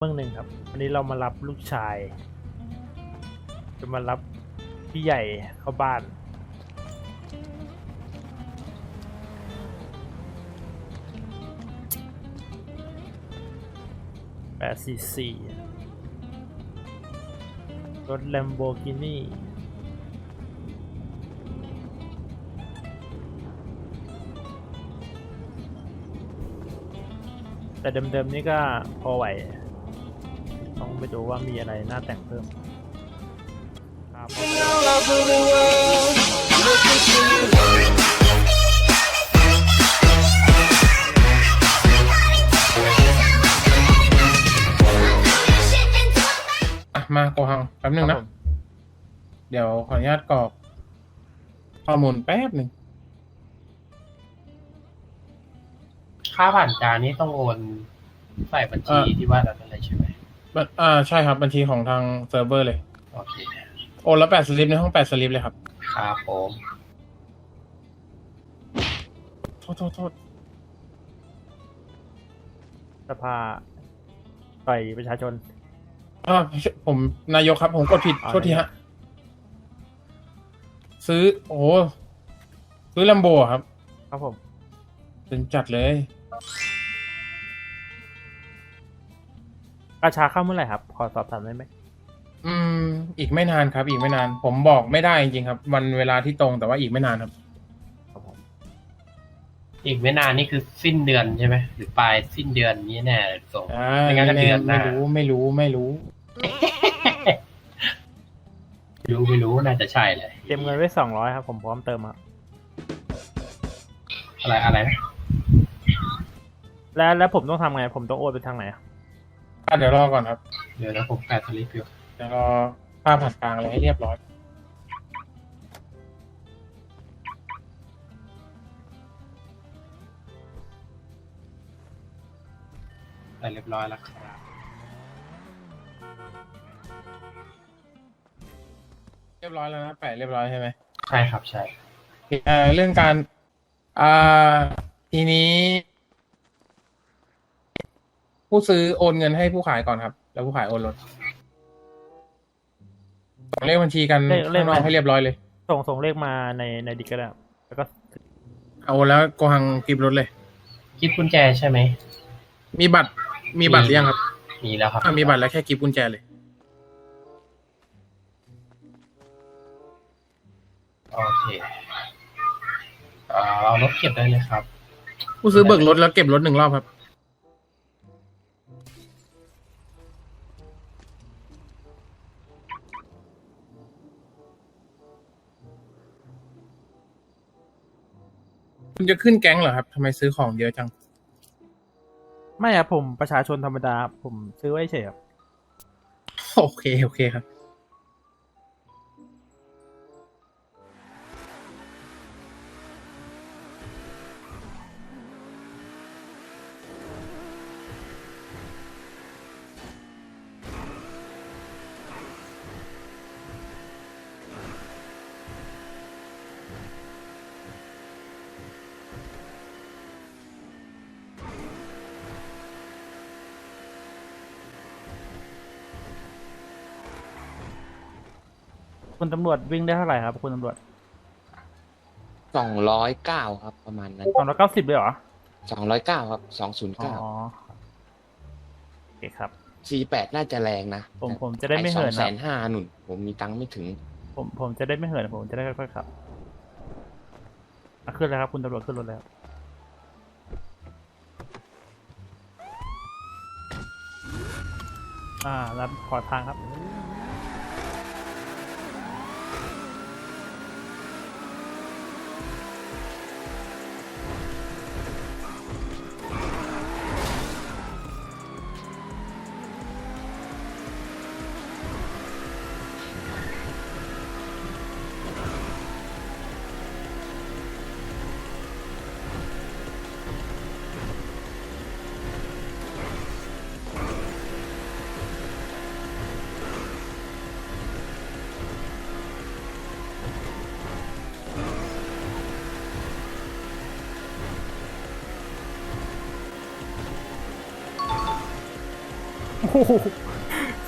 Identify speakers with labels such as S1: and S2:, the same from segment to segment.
S1: เมืองหนึ่งครับวันนี้เรามารับลูกชาย จะมารับพี่ใหญ่เข้าบ้าน แปดสี่สี่รถ Lamborghini แต่เดิมๆนี่ก็พอไหว ต้องไปดูว่ามีอะไรน่าแต่งเพิ่มครับ
S2: all over the world. Looking for you.
S3: อะมาโกหังแป๊บหนึ่ง
S1: ครั
S3: นะ
S1: บผม
S3: เดี๋ยวขออนุญาตกรอก ข้อมูลแป๊บหนึ่ง
S4: ค่าผ่านการนี่ต้องโอนใส่บัญชีที่ว่าเราเป็นอะไรใช่ไหม
S3: บัญอ่าใช่ครับ บัญชีของทางเซิร์ฟเวอร์เลย
S4: โอเค
S3: โอนแล้วแปดสลิปในห้องแปดสลิปเลยครับ
S4: ครับผม
S3: โทษโทษโทษ
S1: สภาต่อยประชาชน
S3: อ่าผมนายกครับ ผมกดผิด
S1: อ่า
S3: โทษทีฮะ ซื้อ โอ้โหซื้อลัมโบครับ
S1: ครับผม
S3: เป็นจัดเลย
S1: กระชาเข้าเมื่อไหร่ครับขอสอบถามได้ไหม
S3: อืม อีกไม่นานครับ อีกไม่นาน ผมบอกไม่ได้จริงๆครับ วันเวลาที่ตรงแต่ว่าอีกไม่นานครับ
S1: ครับผม
S4: อีกไม่นานนี่คือสิ้นเดือนใช่ไหมหรือปลายสิ้นเดือนนี้แน่ส่ง
S3: อ่า
S4: ไม่งั้นก็
S3: ไม่
S4: เดือนห
S3: ไม่
S4: น้า
S3: รู้ไม่รู้ไม่รู้
S4: ไม่รู้ไม่รู้น่าจะใช่เลย
S1: เตรียมเงินไว้สองร้อยครับ ผมพร้อมเติมครับ
S4: อะไรอะไรนะ
S1: แล้วแล้วผมต้องทำไง ผมต้องโอนไปทางไหนอะ
S3: อะเดี๋ยวรอก่อนครับ
S4: เดี๋ยวนะผมแปดสลิปอยู่
S3: เดี๋ยวรอค่าผ่านกลางอะไรให้เรียบร้อย
S4: แต่เรียบร้อยแล้วครับ
S3: เรียบร้อยแล้วนะแปะเรียบร้อยใช่ไหม
S4: ใช่ครับใช่
S3: เอ่อเรื่องการอ่าทีนี้ ผู้ซื้อโอนเงินให้ผู้ขายก่อนครับ แล้วผู้ขายโอนรถส่งเลขบัญชีกัน
S1: เลขเลข
S3: ข้างนอก
S1: มา
S3: ให้เรียบร้อยเลย
S1: ส่งส่งเลขมาในในดิกก็ได้ครับแล้วก็
S3: เอาโอนแล้วโกหังกิบรถเลย
S4: กิฟกุญแจใช่ไหม
S3: มีบัตรมีบัตรหรือยังครับ
S4: มีแล้วครับ
S3: อะมีบัตรแล้วแค่กิบกุญแจเลย
S4: โอเคเอ่อเอารถเก็บได้เลยครับ
S3: ผู้ซื้อเบิกรถแล้วเก็บรถหนึ่งรอบครับ คุณจะขึ้นแก๊งเหรอครับทำไมซื้อของเยอะจัง
S1: ไม่ครับผมประชาชนธรรมดาครับผมซื้อไว้เฉยครับ
S3: โอเค โอเคครับ
S1: คุณตำรวจวิ่งได้เท่าไหร่ครับ คุณตำรวจ
S5: สองร้อยเก้าครับ ประมาณนั้น
S1: สองร้อยเก้าสิบเลยเหรอ
S5: สองร้อยเก้าครับสองศูนย์
S1: อ๋อ
S5: เก้า
S1: โอเคครับ
S5: สี่แปดน่าจะแรงนะ
S1: ผมผมจะได้ไม่เหิน
S5: ส
S1: ค
S5: แส
S1: รับ
S5: นห้าหนุนผมมีตังค์ไม่ถึง
S1: ผมผมจะได้ไม่เหินผมจะได้ค่อยๆขับอะขึ้นแล้วครับ คุณตำรวจขึ้นรถแล้วอ่ารับขอทางครับ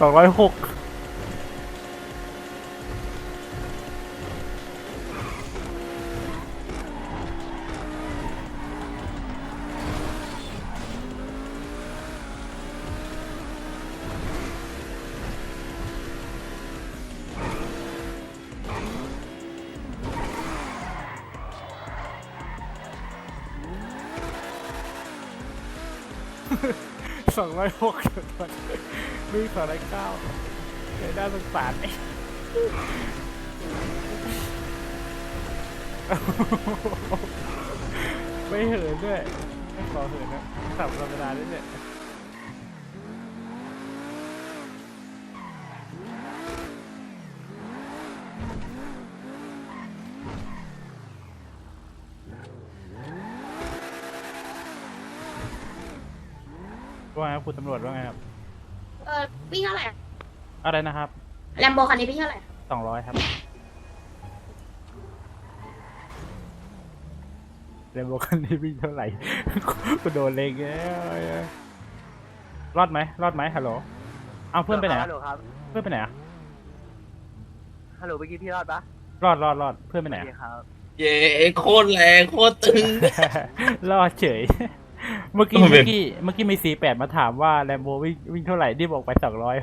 S1: สองร้อยหก สองร้อยหกดูสองร้อยเก้าเลยน่าสงสารไอ้ไม่เหินด้วย ไม่ขอเหินนะสับธรรมดาด้วยเนี่ย ครับคุณตำรวจว่าไงครับ
S6: เออวิ่งเท่าไหร่
S1: อะไรนะครับ
S6: แลมโบคันนี้วิ่งเท่าไหร่
S1: สองร้อยครับเรนโบคันนี้วิ่งเท่าไหร่ กูโดนเลงแล้วรอดไหมรอดไหมฮัลโหลเอาเพื่อนไปไหนอะ
S7: ฮัลโหลครับ
S1: เพื่อนไปไหนอะ
S7: ฮัลโหลเมื่อกี้พี่รอดปะ
S1: รอดรอดรอดเพื่อนไปไหน
S7: โอ
S1: อะ
S7: เคครับ
S5: เย้โคตรแรงโคตรตึง
S1: รอดเฉย เมื่อกี้
S5: โอ้โห
S1: เมื่อกี้เมื่อกี้มีสีแปดมาถามว่าแลมโบวิ่งวิ่งเท่าไหร่ที่บอกไปสองร้อย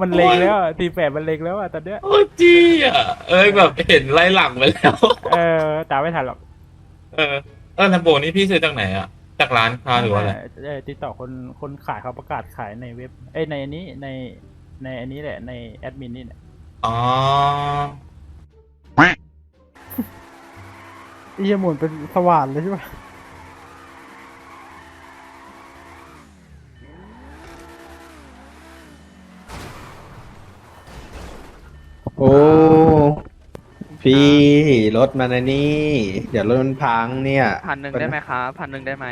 S1: มันเลงแล้วสีแปดมันเลงแล้วอะตอนเนี้ย
S5: โคตรจี้อะเอ้ยแบบเห็นไล่หลังไปแล้ว
S1: เออตามไม่ทันหรอก
S5: เออเออลำโบนี่พี่ซื้อจากไหนอะจากร้านค้าหรือว่าอะไร
S1: เออติดต่อคนคนขายเขาประกาศขายในเว็บ เอ้ยในอันนี้ในในอันนี้แหละในแอดมินนี่แหละ
S5: อ๋อ
S1: อีหมุนเป็นสว่านเลยใช่ปะ
S8: พี่รถมันอันนี้เดี๋ยวรถมันพังเนี่ย
S7: พันหนึ่งได้ไหมครับพันหนึ่งได้ไหม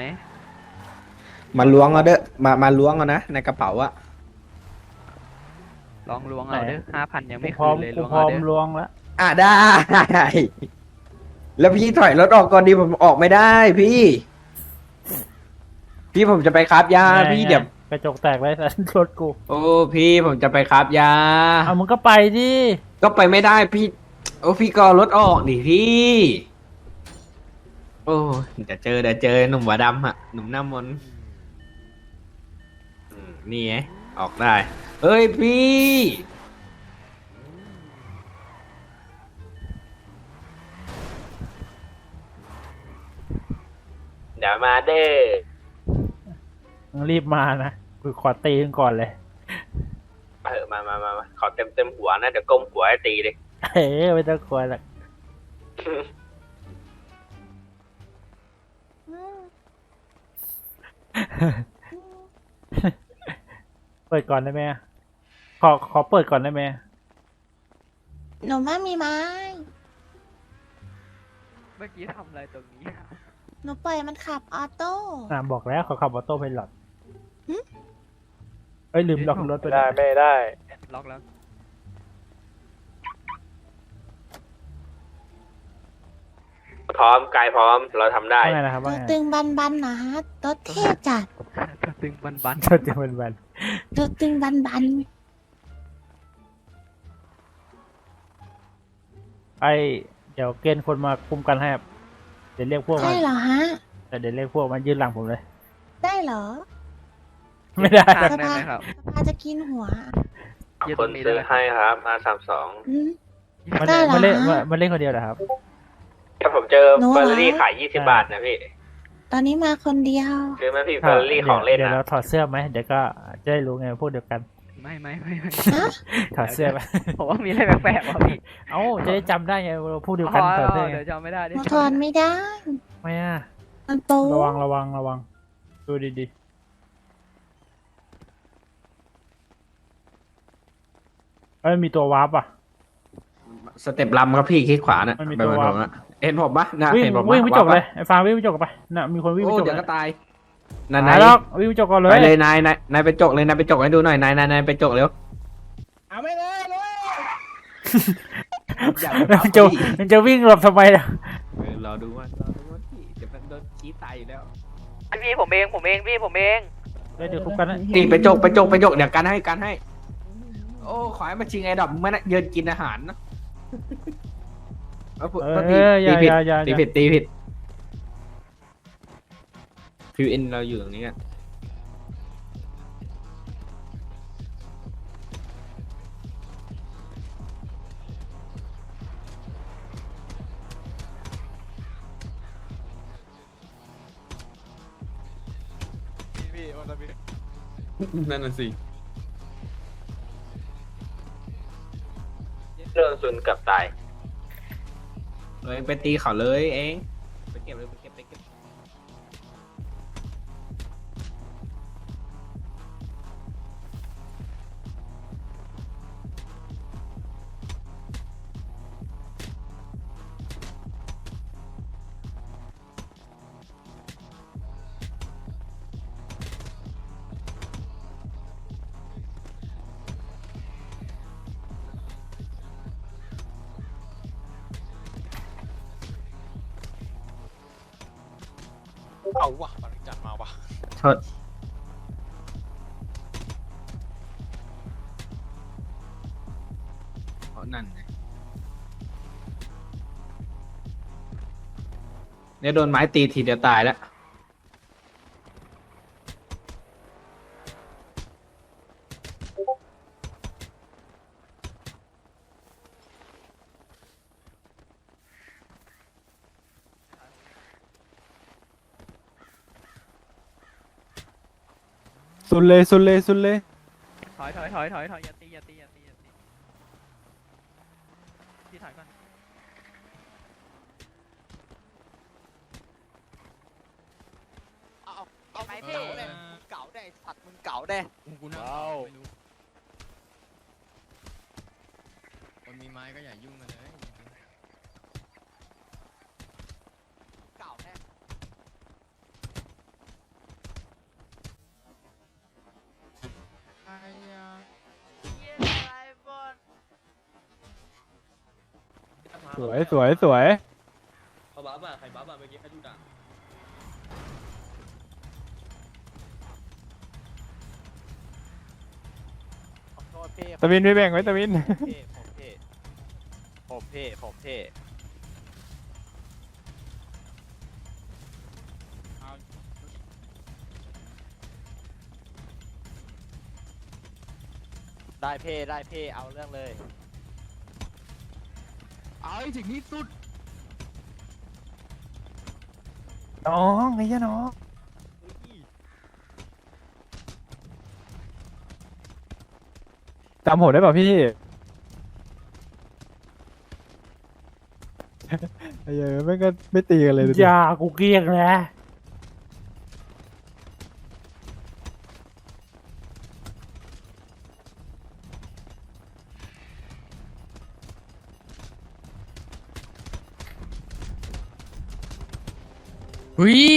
S8: มาล้วงเอาเด้อมามาล้วงเอานะในกระเป๋าอะ
S7: ลองล้วงเอาเด้อห้าพันยังไม่
S1: กูพร้
S7: คื
S1: อม
S7: นเลย
S1: กู
S7: ล้วง
S1: พร้อ
S7: เอา
S1: ม
S7: เด้อ
S1: ล้วงแล้ว
S8: อะได้ แล้วพี่ถอยรถออกก่อนดีผมออกไม่ได้พี่ พี่ผมจะไปครับยา
S1: ไง
S8: พี่
S1: ไง
S8: เดี๋ยว
S1: กระจกแตกเลยแต่รถกู
S8: โอ้พี่ผมจะไปครับยา
S1: เอามึงก็ไปดิ
S8: ก็ไปไม่ได้พี่ โอ้พี่ก็เอารถออกดิพี่ โอ้เดี๋ยวเจอเดี๋ยวเจอหนุ่มหัวดำอะหนุ่มหน้ามนต์อืมนี่ไงออกได้ เอ้ยพี่ เดี๋ยวมาเด้อ
S1: มึงรีบมานะกูขอตีมึงก่อนเลย
S8: เออมามามามาขอเต็มเต็มหัวนะเดี๋ยวก้มหัวให้ตีเลย
S1: เฮ้ยไม่ต้องกลัวหรอกเปิดก่อนได้ไหมขอขอเปิดก่อนได้ไหม
S6: หนูไม่มีไม้
S7: เมื่อกี้ทำอะไรตรงนี้อะ
S6: หนูปล่อยมันขับออโต้
S1: อ่าบอกแล้วเขาขับออโต้ไพลอต
S6: หึ
S1: เอ้ยลืมล็อกรถไปได้ ไม่ได้
S7: ล็อกแล้ว
S8: พร้อมกายพร้อมเราทำได้
S1: ว่าไงนะครับ
S6: ตั
S1: ว่าวไง
S6: ตึงบันบันๆนะฮะตัวเท่จัด
S7: ตึงบันบัน
S1: รถจะเป็นวัน
S6: ตัวตึงบันบัน
S1: ไอเดี๋ยวเกณฑ์คนมาคุมกันให้ครับเดี๋ยวเรียกพวก
S6: ๆ
S1: มา
S6: ใช่เหรอฮะ
S1: แต่เดี๋ยวเรียกพวกมายืนหลังผมเลย
S6: ได้เหรอ
S1: ไม่ได้
S7: ข้างได้ไหมครับ
S6: สภาจะกินหัว
S7: ยืนตรงนี้ได้ไหม
S8: ครับมาสามสอง
S6: อืม
S1: มัน
S6: ได้เหรอ
S1: มันเล่น
S6: ฮะ
S1: มันมันเล่นคนเดียวเหรอครับ
S8: ถ้าผมเจอ
S6: หนูเหรอ
S8: เฟอร์รารี่ขายยี่สิบบาทนะพี่
S6: ตอนนี้มาคนเดียว
S8: ซื้อไหมพี่เฟอร์รารี่ของเล่น
S1: เดี๋ยว
S8: นะ
S1: เราถอดเสื้อไหมเดี๋ยวก็จะได้รู้ไงว่าพวกเดียวกัน
S7: ไม่ไม่ไม่ไม่
S6: ฮะ
S1: ถอดเสื้อไหม
S7: ผมว่ามีอะไรแปลกๆว่ะพี่
S1: เอ้าจะได้จำได้ไงว่าพวกเดียว
S7: อ๋
S1: กัน
S7: อ
S1: ถอดเสื้อไง
S7: เดี๋ยวจำไม่ได้
S6: ห
S7: ดิ
S6: นูถอนไม่ได้
S1: ไม่อะ
S6: มันโป๊
S1: ระวังระวังระวัง ดูดีๆเอ้ยมีตัววาร์ปอะ
S8: สเต็ปลำครับพี่คลิกขวาน่ะ
S1: มันมี
S8: ไป
S1: ตัว
S8: บน
S1: วาร์ป
S8: ผมอะ เห็นผมปะน่ะ
S1: วิ่ง
S8: เห็นผมปะ
S1: วิ่งไปจกา
S8: ร์ป
S1: เล
S8: ปะ
S1: ยไอ้ฟางวิ่งไปจกไปน่ะมีคนวิ่งไป
S8: โอ้
S1: จก
S8: เดี๋ยว
S1: เล
S8: ก็
S1: ย
S8: ตายนาย
S1: ตายแล้ววิ่งไปจกก่อนเล
S8: ไป
S1: ย
S8: เลยนายนายนายไปจกเลยนายไปจกให้ดูหน่อยนายนายนายไปจกเร็ว
S1: เอาไม่ได้เลยมันจะมันจะวิ่งหลบทำไมอะ
S8: เออรอดูว่ารอดูว่าพี่เดี๋ยวมันโดนชี้ตายอยู่แล้ว
S7: พี่ผมเองผมเองพี่ผมเอง
S1: เดี๋ยวเดี๋ยวทุบกันนะ
S8: นี่ไปจกไปจกไปจกเดี๋ยวกันให้กันให้ โอ้ขอให้มาชิงไอ้ดอกไม่นะเยินกินอาหารนะ เอา
S1: เอ
S8: เอาตี
S1: ออย่า
S8: ตีผิด
S1: อย่าอย่า
S8: ตีผิดตีผิดฟิวเอ็นเราอยู่ตรงนี้กัน
S5: นั่นน่ะสิ
S8: โดนซุนกับตาย เลยไปตีเขาเลยเองไปเก็บเลย เก็บไปเก็บ
S5: เอาวะบริจัดมาวะ
S8: โทษเพราะนั่นไงเนี่ยโดนไม้ตีทีเดียวตายแล้ว
S1: สุดเลยสุดเลยสุดเลย
S7: ถอยถอยถอยถอยถอยอย่าตีอย่าตีอย่าตีอย่าตีพี่ถอยก่อน
S5: เอาไปพี่เก่าได้สัตว์มึงเก่าได้
S9: กูนั่งไม่รู้คนมีไม้ก็อย่ายุ่งกันเลย
S5: เก่าแน่
S1: ส วยสวยสวย
S5: เขาบ้าป่ะใครบ้าป่ะเมื่อกี้ใครดูด่าขอโทษพี่
S1: ตะวินไม่แบ่งไว้ตะวิน
S5: ผมเพ่ผมเพ่ผมเพ่ผมเพ่ได้เพ่ได้เพ่เอาเรื่องเลย
S9: เอาให้ถึงที่สุด
S1: น้องไอ้ยะน้องจำผมได้ป่ะพี่ ไอ้เหี้ยอะแม่งก็ไม่ตีกันเลยอย่ากูเกลียกนะ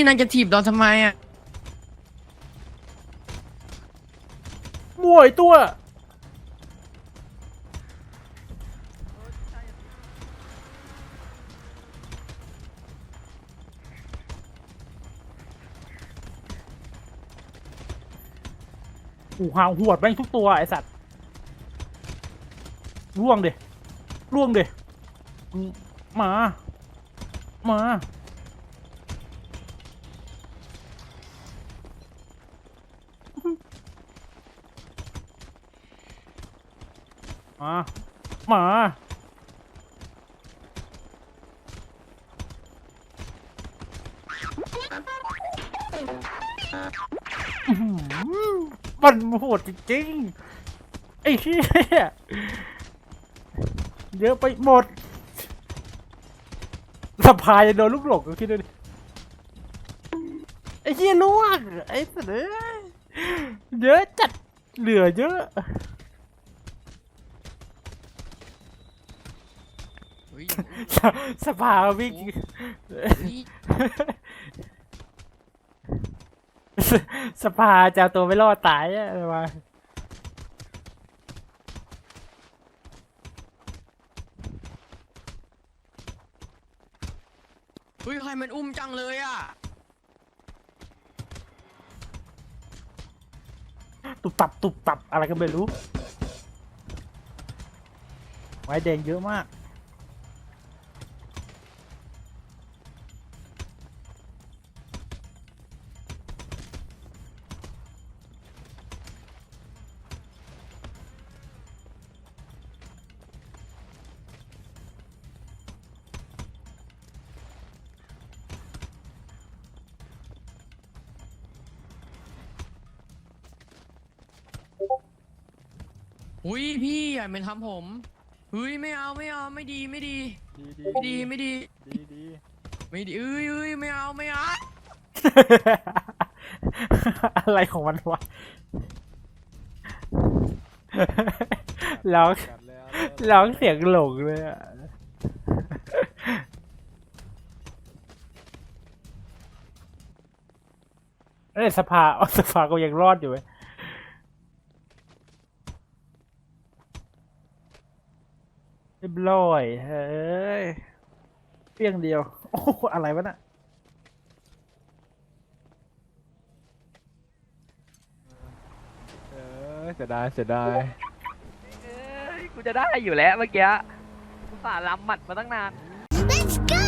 S9: นางจะถีบดอนทำไมอะ
S1: มวยตัว หูหางหวดแม่งทุกตัวไอสัตว์ล่วงเดล่วงเดมา มา มามาอื้อหือมันโหดจริงๆไอ้เหี้ยเยอะไปหมดสะพายโดนลูกหลงก็คิดดูดิไอ้เหี้ยล่วงไอ้สัตว์เอ้ยเยอะจัดเหลือเยอะ
S9: หุย
S1: สสภาวิ่งสสภาจะเอาตัวไม่รอดตายอะมา
S9: หุยใครมันอุ้มจังเลยอะ
S1: ตุบตับตุบตับอะไรก็ไม่รู้ไม้แดงเยอะมาก
S9: พี่อย่าเป็นทำผมเฮ้ยไม่เอาไม่เอาไม่ดีไม่ดี
S1: ดี
S9: ไม่ดีไม่ดี
S1: ดีดี
S9: ไม่ดีเอ้ยเอ้ยไม่เอาไม่เอา
S1: อะไรของมันวะ ร้องร้องเสียงหลงเลยอะเอ้ยสภาอ๋อสภาก็ยังรอดอยู่เว้ย รียบร้อยเฮ้ยเพียงเดียว โอ้อะไรวะน่ะ
S7: เออเสียดายเสียดายเอ้ยกูจะได้อยู่แล้วเมื่อกี้กูฝ่าล้ำหมัดมาตั้งนาน
S2: Let's go.